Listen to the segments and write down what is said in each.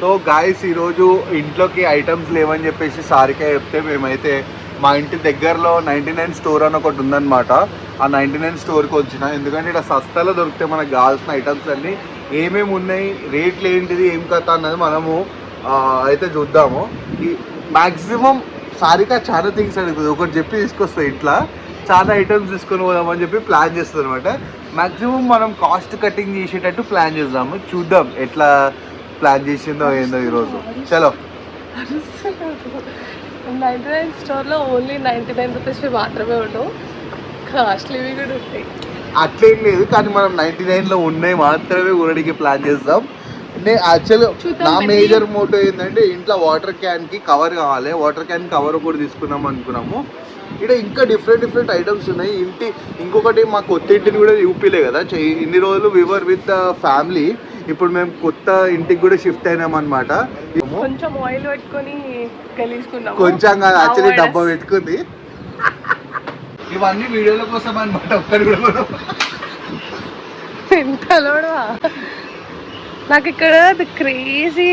So guys ఈరోజు ఇంట్లోకి items లేవని చెప్పేసి సారికే చెప్తే మేమైతే మా ఇంటి దగ్గరలో నైంటీ నైన్ స్టోర్ అని ఒకటి ఉందన్నమాట. ఆ నైంటీ నైన్ స్టోర్కి వచ్చిన. ఎందుకంటే ఇక్కడ సస్తాలో దొరికితే మనకు కావాల్సిన ఐటమ్స్ అన్నీ ఏమేమి ఉన్నాయి రేట్లు ఏంటిది ఏం కథ అన్నది మనము అయితే చూద్దాము. ఈ మ్యాక్సిమం సారిక చాలా థింగ్స్ అడుగుతుంది. ఒకటి చెప్పి తీసుకొస్తుంది ఇట్లా. చాలా ఐటమ్స్ తీసుకొని పోదామని చెప్పి ప్లాన్ చేస్తుంది అనమాట మ్యాక్సిమం మనం కాస్ట్ కటింగ్ చేసేటట్టు ప్లాన్ చేద్దాము. చూద్దాం ఎట్లా ప్లాన్ చేసిందో ఏందో ఈరోజు. చలో. నైంటీ నైన్ స్టోర్లో ఓన్లీ నైంటీ నైన్ రూపీస్వి మాత్రమే ఉండవు. కాస్ట్లీవి కూడా ఉంటాయి. అట్లేం లేదు కానీ మనం నైన్టీ నైన్లో ఉన్నాయి మాత్రమే కొనడానికి ప్లాన్ చేద్దాం. నేను యాక్చువల్ చూద్దాం నా. మేజర్ మోటో ఏంటంటే ఇంట్లో వాటర్ క్యాన్కి కవర్ కావాలి. వాటర్ క్యాన్ కవర్ కూడా తీసుకున్నాం అనుకున్నాము. ఇక్కడ ఇంకా డిఫరెంట్ డిఫరెంట్ ఐటమ్స్ ఉన్నాయి. ఇంటి ఇంకొకటి మా కొత్త ఇంటిని కూడా చూపిలే కదా. ఇన్ని రోజులు వివర్ విత్ ఫ్యామిలీ ఇప్పుడు మేము కొత్త ఇంటికి కూడా షిఫ్ట్ అయినాం అనమాట కొంచెం ఆయిల్ పెట్టుకొని కొంచెం కాదు యాక్చువల్లీ డబ్బా. పెట్టుకుంది. ఇవన్నీ వీడియోల కోసం అనమాట ఒక్కరి కూడా నాకు ఇక్కడ క్రేజీ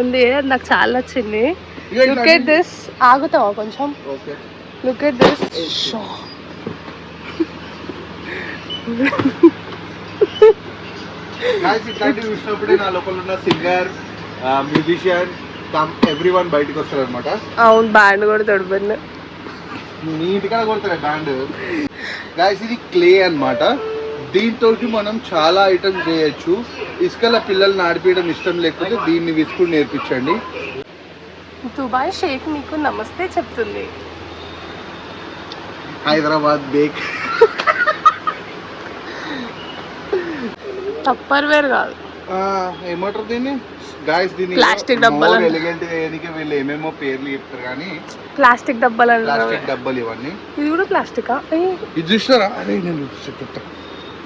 ఉంది అది నాకు చాలా నచ్చింది. లుక్ ఎట్ దిస్ ఆగుతావా కొంచెం? Okay. Look at this guys ఇట్లాంటివి చూసినప్పుడే నా లోపల ఉన్న singer musician come everyone బయటకు వస్తారు అనమాట అవును బ్యాండ్ కూడా మీ ఇంటికాడ కొడతారు బ్యాండ్ గాయస్ ఇది క్లే అన్నమాట. దీంతో మనం చాలా ఐటమ్స్ చేయొచ్చు. ఇసుకల పిల్లల్ని ఆడిపించడం ఇష్టం లేకపోతే దీన్ని విసుకుని నేర్పించండి. దుబాయ్ షేక్ మీకు నమస్తే చెప్తుంది. హైదరాబాద్ బేక్. టప్పర్ వేర్ కాదు ఏమంటారు దీన్ని? గాయస్ దీన్ని Plastic డబ్బాలు అంట. ఎలిగెంట్ వేయడానికి వీళ్ళు ఏమేమో పేర్లు చెప్తారు కానీ ప్లాస్టిక్ డబ్బాలు ప్లాస్టిక్ డబ్బాలు ఇవన్నీ. ఇది కూడా ప్లాస్టికా? ఇది చూసారా అరే నేను చెప్తా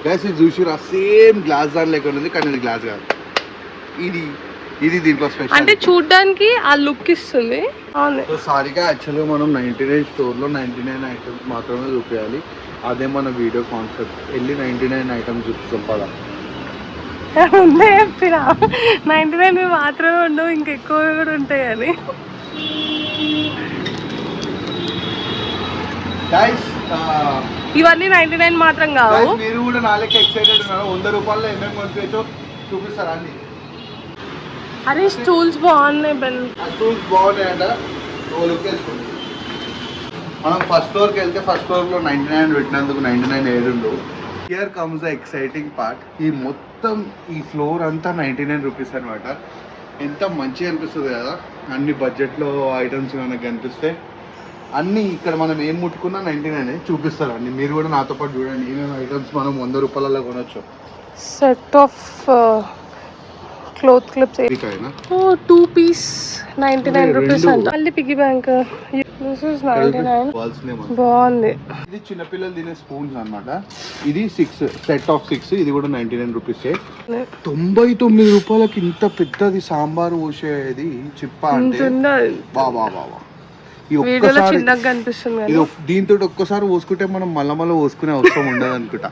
గ్యాస్ ఇది చూసిరా? సేమ్ గ్లాస్ దాని లెక్క ఉంది కానీ ఇది గ్లాస్ కాదు. ఇది ఇది దీంట్లో అంటే స్పెషల్ చూడ్డానికి ఆ లుక్ ఇస్తుంది. సో సారీగా యాక్చువల్గా మనం నైంటీ నైన్ స్టోర్లో నైంటీ నైన్ ఐటమ్స్ మాత్రమే చూపించాలి అదే మన వీడియో కాన్సెప్ట్ వెళ్ళి నైంటీ నైన్ ఐటమ్స్ చూపిస్తాం పదా ముందే చెప్పిన. నైన్టీ నైన్ మాత్రమే ఉండవు ఇంకెక్కువ కూడా ఉంటాయి అని ఇవన్నీ నైన్టీ నైన్ మాత్రం కావు. మీరు కూడా నాలుగు ఎక్సైటెడ్ ఉన్నారు? వంద రూపాయల్లో ఏమేమి కొనుక్కోవచ్చో. చూపిస్తారా అండి అరే స్టూల్స్ బాగున్నాయి బెన్ ఆ టూల్స్ బాగున్నాయంట ఓ లుక్ వేసుకోండి. మనం ఫస్ట్ ఫ్లోర్కి వెళ్తే ఫస్ట్ ఫ్లోర్లో నైంటీ నైన్ పెట్టినందుకు ninety nine ఏడుండు here comes the exciting part ఈ మొత్తం ఈ ఫ్లోర్ అంతా నైంటీ నైన్ రూపీస్ అనమాట ఎంత మంచిగా అనిపిస్తుంది కదా. అన్ని బడ్జెట్లో ఐటమ్స్ మనకు కనిపిస్తే అన్నీ ఇక్కడ మనం ఏం ముట్టుకున్నా నైంటీ నైన్ చూపిస్తారు అన్ని. మీరు కూడా నాతో పాటు చూడండి. ఏమేమి ఐటమ్స్ మనం వంద రూపాయలలో కొనొచ్చు. Set of cloth clips two piece ninety nine rupees. అంట. మళ్ళీ piggy bank this is ninety nine కావాల్సిందే మనం బాగుంది. ఇది చిన్నపిల్లలు తినే స్పూన్స్ అన్నమాట. ఇది సిక్స్ సెట్ ఆఫ్ సిక్స్ ఇది కూడా నైన్టీ నైన్ రూపీస్ తొంభై తొమ్మిది రూపాయలకి ఇంత పెద్దది సాంబార్ పోసేది చిప్ప అంటే ఉంటుందా బా బా బా బా. ఈ వీడియోలో ఒక్కసారి చిన్నగా కనిపిస్తుంది ఇది దీంతో ఒక్కసారి పోసుకుంటే మనం మళ్ళా మళ్ళీ పోసుకునే అవసరం ఉండదు అనుకుంటా.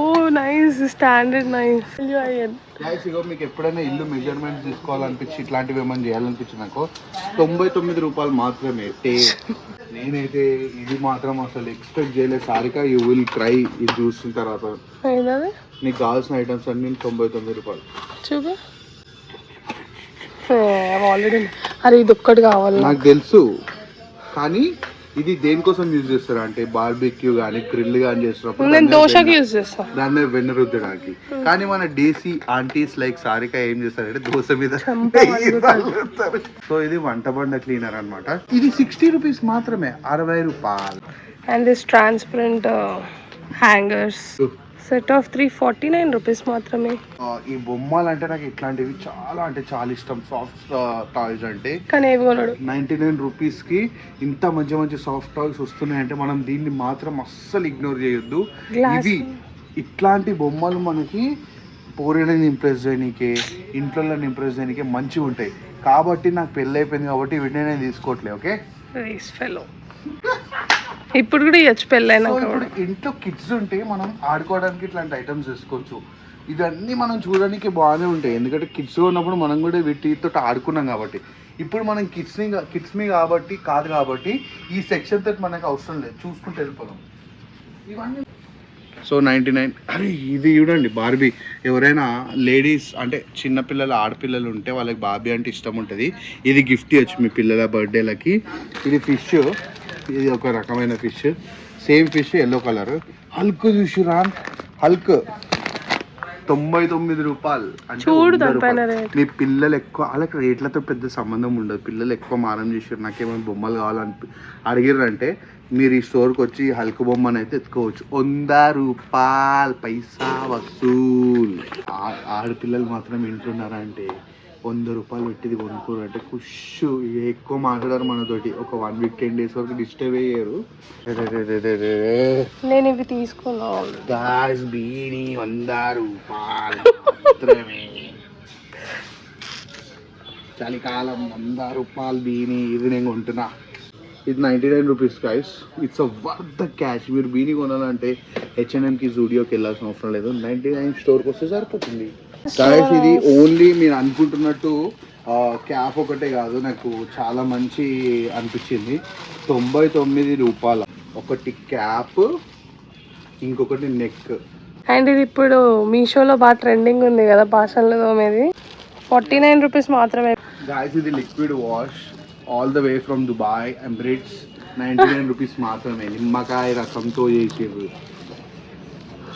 Oh nice standard nice Guys, ఇగో మీకు ఎప్పుడైనా ఇల్లు మెజర్మెంట్ తీసుకోవాలనిపించి ఇట్లాంటివి ఏమైనా చేయాలనిపించి నాకు తొంభై తొమ్మిది రూపాయలు మాత్రమే టే. నేనైతే ఇది మాత్రం అసలు ఎక్స్పెక్ట్ చేయలేదు. సారిక యూ విల్ ట్రై ఇది చూసిన తర్వాత. నీకు కావాల్సిన ఐటమ్స్ అన్ని తొంభై తొమ్మిది రూపాయలు. చూపి ఆల్రెడీ అరే ఇది ఒక్కటి కావాలి. నాకు తెలుసు. కానీ ఇది దేనికోసం యూజ్ చేస్తారు? అంటే బార్బిక్యూ కానీ గ్రిల్ కానీ చేస్తున్నప్పుడు నేను దాని మీద దోశకి వెన్న- యూజ్ చేస్తా. దాని మీద వెన్న రుద్దడానికి. కానీ మన డేసీ ఆంటీస్ లైక్ సారిక ఏం చేస్తారంటే దోశ మీద. సో ఇది వంట బండ క్లీనర్ అన్నమాట. ఇది సిక్స్టీ రూపీస్ మాత్రమే అరవై రూపాయలు. And this transparent hangers set of three forty nine rupees మాత్రమే ఈ బొమ్మలు అంటే నాకు ఇట్లాంటివి చాలా అంటే చాలా ఇష్టం. సాఫ్ట్ టాయ్స్ అంటే కానీ ఏవి కొనడు? నైంటీ నైన్ రూపీస్కి ఇంత మంచి మంచి సాఫ్ట్ టాయ్స్ వస్తున్నాయంటే మనం దీన్ని మాత్రం అస్సలు ఇగ్నోర్ చేయొద్దు. ఇవి ఇట్లాంటి బొమ్మలు మనకి పోరేళ్ళని ఇంప్రెస్ చేయనీకే ఇంట్లో ఇంప్రెస్ చేయనీకే మంచిగా ఉంటాయి. కాబట్టి నాకు పెళ్ళి అయిపోయింది కాబట్టి వీటిని నేను తీసుకోవట్లే ఓకే? ఫెలో ఇప్పుడు కూడా ఇవ్వచ్చు పెళ్ళైనా ఇప్పుడు ఇంట్లో కిడ్స్ ఉంటే మనం ఆడుకోవడానికి ఇట్లాంటి ఐటమ్స్ తీసుకోవచ్చు ఇవన్నీ మనం చూడడానికి బాగానే ఉంటాయి. ఎందుకంటే కిడ్స్ ఉన్నప్పుడు మనం కూడా వీటితో ఆడుకున్నాం కాబట్టి. ఇప్పుడు మనం కిడ్స్ని కిడ్స్ మీ కాబట్టి కాదు కాబట్టి ఈ సెక్షన్ తోటి మనకు అవసరం లేదు. చూసుకుంటూ వెళ్ళిపోదాం. ఇవన్నీ సో నైంటీ నైన్ అరే ఇది చూడండి బార్బీ ఎవరైనా లేడీస్ అంటే చిన్నపిల్లలు ఆడపిల్లలు ఉంటే వాళ్ళకి బార్బీ అంటే ఇష్టం ఉంటుంది. ఇది గిఫ్ట్ ఇవ్వచ్చు మీ పిల్లల బర్త్డేలకి ఇది ఫిష్ ఇది ఒక రకమైన fish. Same fish yellow colour. Hulk చూసిరా? హల్క్. తొంభై తొమ్మిది రూపాయలు. చూడు మీ పిల్లలు ఎక్కువ వాళ్ళకి రేట్లతో పెద్ద సంబంధం ఉండదు. పిల్లలు ఎక్కువ మారం చేసారు నాకేమైనా బొమ్మలు కావాలని అడిగిర్రంటే మీరు ఈ స్టోర్కి వచ్చి హల్క్ బొమ్మను అయితే ఎత్తుకోవచ్చు. వంద రూపాయలు. పైసా వసూల్. ఆ- ఆడపిల్లలు మాత్రం వింటున్నారా అంటే వంద రూపాయలు పెట్టిది కొనుక్కోరు అంటే కుష్ ఎక్కువ మాట్లాడారు మనతోటి. ఒక వన్ వీక్ టెన్ డేస్ వరకు డిస్టర్బ్ అయ్యారు. నేను ఇవి తీసుకున్నాను బీని వంద రూపాయలు మాత్రమే. చలికాలం వంద రూపాయలు బీని ఇది నేను కొంటున్నా. ఇది ninety nine rupees guys it's a worth the cash మీరు బీని కొనాలంటే హెచ్ఎన్ఎంకి జూడియోకి వెళ్ళాల్సిన అవసరం లేదు. నైంటీ నైన్ స్టోర్కి వస్తే సరిపోతుంది. గైస్ ఇది ఓన్లీ మీరు అనుకుంటున్నట్టు క్యాప్ ఒకటే కాదు నాకు చాలా మంచి అనిపించింది. తొంభై తొమ్మిది రూపాయల. ఒకటి క్యాప్ ఇంకొకటి నెక్ అండ్ ఇది ఇప్పుడు మీషోలో బాగా ట్రెండింగ్ ఉంది కదా బాసన్లు తోమేది. ఫార్టీ నైన్ రూపీస్ మాత్రమే. గాయస్ ఇది liquid wash all the way from Dubai ఎంబ్రిడ్స్ ninety nine rupees మాత్రమే. నిమ్మకాయ రసంతో చేసేవి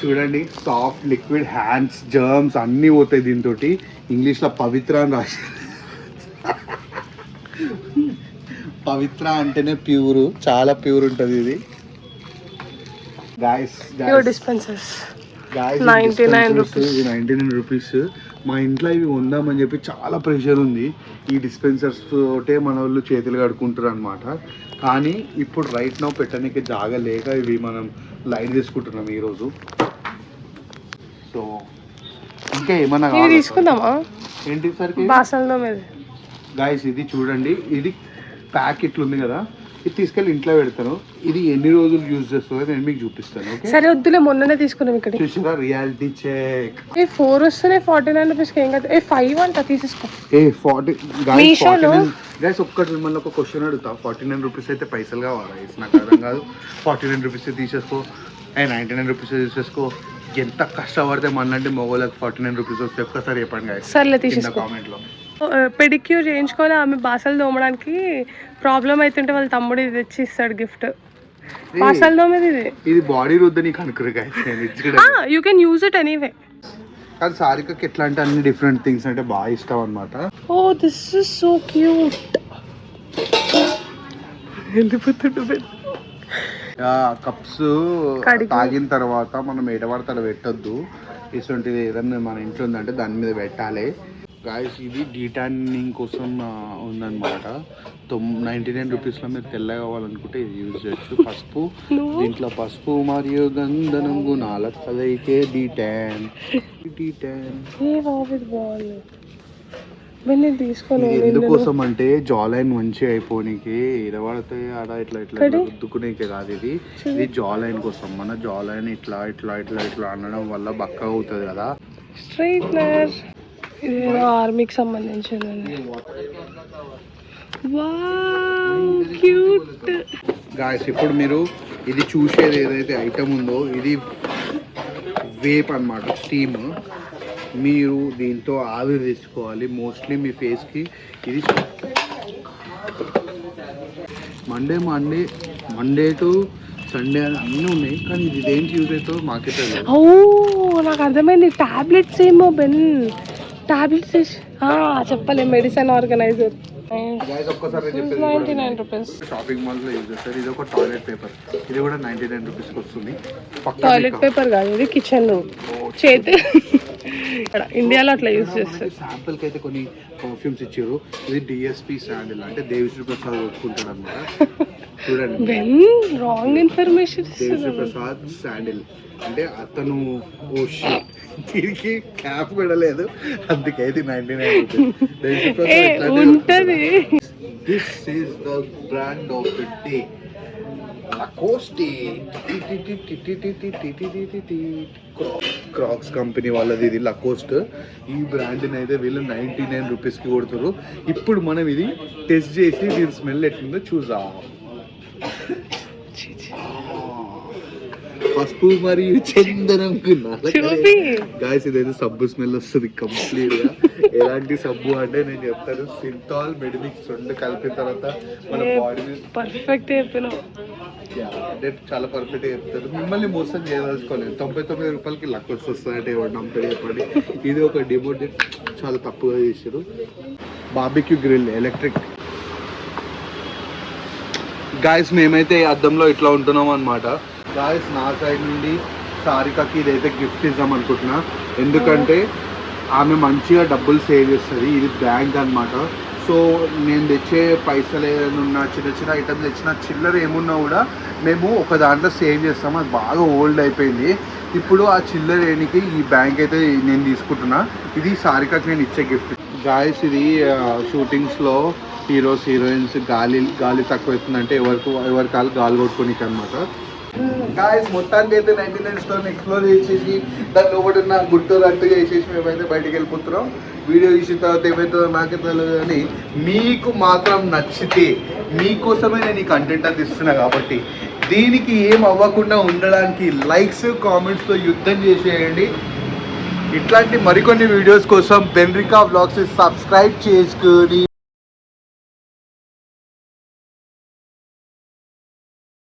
చూడండి సాఫ్ట్ లిక్విడ్ హ్యాండ్స్ జర్మ్స్ అన్నీ పోతాయి దీంతో ఇంగ్లీష్లో పవిత్ర అని రాసి పవిత్ర అంటేనే ప్యూర్ చాలా ప్యూర్ ఉంటుంది ఇది. Guys pure dispensers 99 rupees. Ninety nine rupees మా ఇంట్లో ఇవి ఉందామని చెప్పి చాలా ప్రెషర్ ఉంది. ఈ డిస్పెన్సర్స్ తోటే మన వాళ్ళు చేతులు కడుక్కుంటారు అనమాట కానీ ఇప్పుడు రైట్ నౌ పెట్టడానికి జాగా లేక ఇవి మనం లైట్ తీసుకుంటున్నాం ఈరోజు. సో ఇంకా ఏమన్నా కావాలా? తీసుకుందామా? ఏంటి సరికి గాయస్ ఇది చూడండి. ఇది ప్యాక్ ఇట్లుంది కదా. ఇది తీసుకెళ్ళి ఇంట్లో పెడతాను. ఇది ఎన్ని రోజులు యూజ్ చేస్తుందో నేను మీకు చూపిస్తాను సరే వద్దులే మొన్ననే తీసుకున్నాం ఇక్కడ చూసారా? రియాలిటీ చెక్ ఏ ఫోర్ వస్తున్నాయి ఫార్టీ నైన్ రూపీస్కి ఏం కాదు. ఏ ఫైవ్ అంట తీసేసుకో. ఏ ఫార్టీ? గైస్ ఒక్కటి మిమ్మల్ని ఒక క్వశ్చన్ అడుగుతా. ఫార్టీ నైన్ రూపీస్ అయితే పైసలు కావాలా? నాకు అర్థం కాదు. ఫార్టీ నైన్ రూపీస్ తీసేసుకో. ఏ నైంటీ నైన్ రూపీస్ తీసేసుకో. ఎంత కష్టపడితే మనంటే మొగోళ్ళకి ఫార్టీ నైన్ రూపీస్ వస్తే ఒక్కసారి చెప్పండి గైస్ సర్లే కింద తీసేసుకో. కామెంట్లో పెడిక్యూర్ చేయించుకొని ఆమె బాసలు తోమడానికి ప్రాబ్లం అవుతుంటే వాళ్ళ తమ్ముడు ఇది తెచ్చి ఇస్తాడు గిఫ్ట్ బాసలు తోమేది ఇది. ఇది బాడీ రుద్ద నీకు అనుకురు గైస్ నేను ఇచ్చిన you can use it anyway కానీ సారికకి ఎట్లా అంటే అన్ని డిఫరెంట్ థింగ్స్ అంటే బాగా ఇష్టం అనమాట oh this is so cute వెళ్ళిపోతుండు కప్స్. తాగిన తర్వాత మనం ఎడబడతాడు పెట్టొద్దు. ఇటువంటిది ఏదన్నా మన ఇంట్లో ఉందంటే దాని మీద పెట్టాలి. గాయస్ ఇది డీటానింగ్ కోసం ఉందన్నమాట. తొమ్ నైంటీ నైన్ రూపీస్లో మీరు తెల్ల కావాలనుకుంటే ఇది యూజ్ చేయొచ్చు. పసుపు దీంట్లో పసుపు మరియు గంధనం గుణాల కలయికే డీటాన్ ఎందుకోసం అంటే జాలైన్ మంచిగా అయిపోనీకి ఇరవడితే ఆడ ఇట్లా ఇట్లా? రుద్దుకునేకి కాదు ఇది. ఇది జాలైన్ కోసం. మన జాలైన్ ఇట్లా ఇట్లా ఇట్లా ఇట్లా అనడం వల్ల బక్క అవుతుంది కదా. స్ట్రైట్నర్ ఇది ఆర్మీకి సంబంధించింది క్యూట్. గాయస్ ఇప్పుడు మీరు ఇది చూసేది ఏదైతే ఐటమ్ ఉందో ఇది వేప్ అన్నమాట స్టీమ్ మీరు దీంతో ఆవిరి తెచ్చుకోవాలి మోస్ట్లీ మీ ఫేస్కి ఇది Monday Monday Monday to Sunday అని అన్నీ ఉన్నాయి కానీ ఇది దేనికి యూజ్ అవుతుందో మాకే నాకు అర్థమైంది. టాబ్లెట్స్ ఏమో బెన్ టాబ్లెట్స్ చెప్పలే మెడిసిన్ ఆర్గనైజర్ రూపీస్ షాపింగ్ మాల్స్లో యూజ్ చేస్తారు. ఇది ఒక టాయిలెట్ పేపర్ ఇది కూడా నైంటీ నైన్ రూపీస్కి వస్తుంది. టాయిలెట్ పేపర్ కాదు ఇది కిచెన్ చేతి. ఇండియాలో అట్లా యూజ్ చేస్తారు. శాంపుల్కి అయితే కొన్ని పర్ఫ్యూమ్స్ ఇచ్చారు. ఇది డిఎస్పి శాండిల్ అంటే దేవిశ్రీ ప్రసాద్ కొట్టుకుంటాడు అనమాట చూడండి. Wrong information Devisri Prasad sandal అంటే అతను ఓ షిట్ దీనికి క్యాప్ పెడలేదు అందుకే ఇది నైన్టీ నైన్ ఉంటది this is the brand of the day Crocs company వాళ్ళది ఇది లకోస్ట్ ఈ బ్రాండ్ని అయితే వీళ్ళు నైంటీ నైన్ రూపీస్కి కొడుతారు ఇప్పుడు మనం ఇది టెస్ట్ చేసి దీని స్మెల్ ఎట్లుందో చూద్దాం పసుపు మరియు చందనం గాయస్ ఇదైతే సబ్బు స్మెల్ వస్తుంది కంప్లీట్గా. ఎలాంటి సబ్బు అంటే నేను చెప్తాను సింతాల్ మెడిమిక్స్ రెండు కలిపిన తర్వాత మన బాడీని పర్ఫెక్ట్ చెప్పినావు. అంటే చాలా పర్ఫెక్ట్ చెప్తారు. మిమ్మల్ని మోసం చేయదలుచుకోలేదు. తొంభై తొమ్మిది రూపాయలకి లక్ వస్తుందంటే ఎవరు నమ్మకం చెప్పండి. ఇది ఒక డిమోట్ చాలా తప్పుగా చేశారు. బాబిక్యూ గ్రిల్ ఎలక్ట్రిక్ గాయస్ మేమైతే అద్దంలో ఇట్లా ఉంటున్నాం అనమాట గాయస్ నా సైడ్ నుండి సారికకి ఇదైతే గిఫ్ట్ ఇద్దాం అనుకుంటున్నా. ఎందుకంటే ఆమె మంచిగా డబ్బులు సేవ్ చేస్తుంది. ఇది బ్యాంక్ అనమాట సో నేను తెచ్చే పైసలు ఏమైనా ఉన్నా చిన్న చిన్న ఐటమ్ తెచ్చిన చిల్లర ఏమున్నా కూడా మేము ఒక దాంట్లో సేవ్ చేస్తాము అది బాగా ఓల్డ్ అయిపోయింది. ఇప్పుడు ఆ చిల్లర ఏనికి ఈ బ్యాంక్ అయితే నేను తీసుకుంటున్నా. ఇది సారికకి నేను ఇచ్చే గిఫ్ట్ గాయస్ ఇది షూటింగ్స్లో హీరోస్ హీరోయిన్స్ గాలి గాలి తక్కువ అవుతుందంటే ఎవరికి ఎవరికాలు గాలి కొట్టుకోనికి అనమాట గాయస్ మొత్తానికి అయితే నైన్టీ నైన్ స్టోర్ని ఎక్స్ప్లోర్ చేసేసి దాని లోపల ఉన్న గుట్టూరు అట్టు చేసేసి మేమైతే బయటికి వెళ్ళిపోతున్నాం. వీడియో చూసిన తర్వాత ఏమవుతుందో నాకే తెలియదు కానీ మీకు మాత్రం నచ్చితే మీకోసమే నేను ఈ కంటెంట్ అది ఇస్తున్నా కాబట్టి దీనికి ఏం అవ్వకుండా ఉండడానికి లైక్స్ కామెంట్స్తో యుద్ధం చేసేయండి. ఇట్లాంటి మరికొన్ని వీడియోస్ కోసం బెన్రికా బ్లాగ్స్ సబ్స్క్రైబ్ చేసుకొని